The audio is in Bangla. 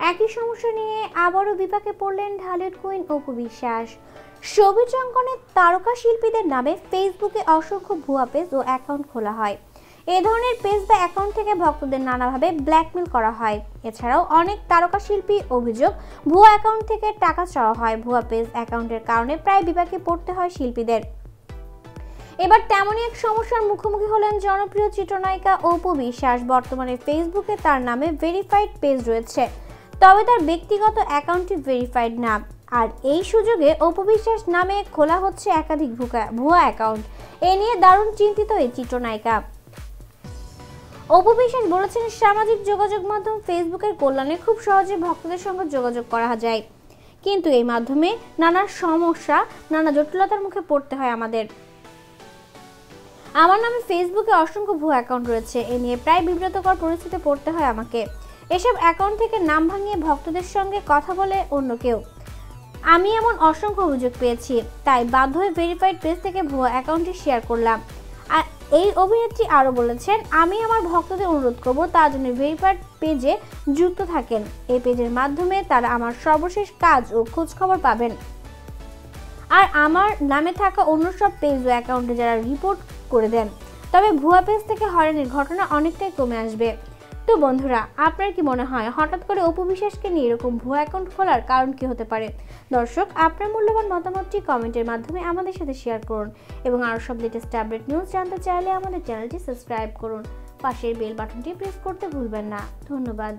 একই সমস্যা নিয়ে আবারও বিপাকে পড়লেন ঢালের কুইন অপু বিশ্বাস। ছবির অঙ্কনে তারকা শিল্পীদের নামে ফেসবুকে অসংখ্য ভুয়া পেজ ও অ্যাকাউন্ট খোলা হয়। এ ধরনের পেজ বা অ্যাকাউন্ট থেকে ভক্তদের নানাভাবে ব্ল্যাকমেল করা হয়। এছাড়াও অনেক তারকা শিল্পী অভিযোগ, ভুয়া অ্যাকাউন্ট থেকে টাকা চাওয়া হয়। ভুয়া পেজ অ্যাকাউন্টের কারণে প্রায় বিপাকে পড়তে হয় শিল্পীদের। এবার তেমনই এক সমস্যার মুখোমুখি হলেন জনপ্রিয় চিত্রনায়িকা অপু বিশ্বাস। বর্তমানে ফেসবুকে তার নামে ভেরিফাইড পেজ রয়েছে। তবে তার ব্যক্তিগত অ্যাকাউন্টটি ভেরিফাইড না। আর এই সুযোগে অপবিশ্বাস নামে খোলা হচ্ছে একাধিক ভুয়া অ্যাকাউন্ট। এ নিয়ে দারুণ চিন্তিত এই চিত্রনায়িকা। অপু বিশ্বাস বলেছেন, সামাজিক যোগাযোগ মাধ্যম ফেসবুকের কল্যাণে খুব সহজে ভক্তদের সঙ্গে যোগাযোগ করা যায়। কিন্তু এই মাধ্যমে নানা সমস্যা, নানা জটিলতার মুখে পড়তে হয় আমাদের। আমার নামে ফেসবুকে অসংখ্য ভুয়া অ্যাকাউন্ট রয়েছে। এ নিয়ে প্রায় বিব্রতকর পরিস্থিতিতে পড়তে হয় আমাকে। এসব অ্যাকাউন্ট থেকে নাম ভাঙিয়ে ভক্তদের সঙ্গে কথা বলে অন্য কেউ। আমি এমন অসংখ্য অভিযোগ পেয়েছি, তাই বাধ্য হয়ে ভেরিফাইড পেজ থেকে ভুয়া অ্যাকাউন্টটি শেয়ার করলাম। আর এই অভিনেত্রী আরও বলেছেন, আমি আমার ভক্তদের অনুরোধ করব তার জন্য ভেরিফাইড পেজে যুক্ত থাকেন। এই পেজের মাধ্যমে তারা আমার সর্বশেষ কাজ ও খোঁজখবর পাবেন। আর আমার নামে থাকা অন্য সব পেজ ও অ্যাকাউন্টে যারা রিপোর্ট করে দেন। তবে ভুয়া পেজ থেকে হয়রানির ঘটনা অনেকটাই কমে আসবে। তো বন্ধুরা, আপনার কি মনে হয়, হঠাৎ করে অপু বিশ্বাসকে নিয়ে এরকম ভুয়া অ্যাকাউন্ট খোলার কারণ কি হতে পারে? দর্শক, আপনার মূল্যবান মতামতটি কমেন্টের মাধ্যমে আমাদের সাথে শেয়ার করুন এবং আরও সব লেটেস্ট আপডেট নিউজ জানতে চাইলে আমাদের চ্যানেলটি সাবস্ক্রাইব করুন। পাশের বেল বাটনটি প্রেস করতে ভুলবেন না। ধন্যবাদ।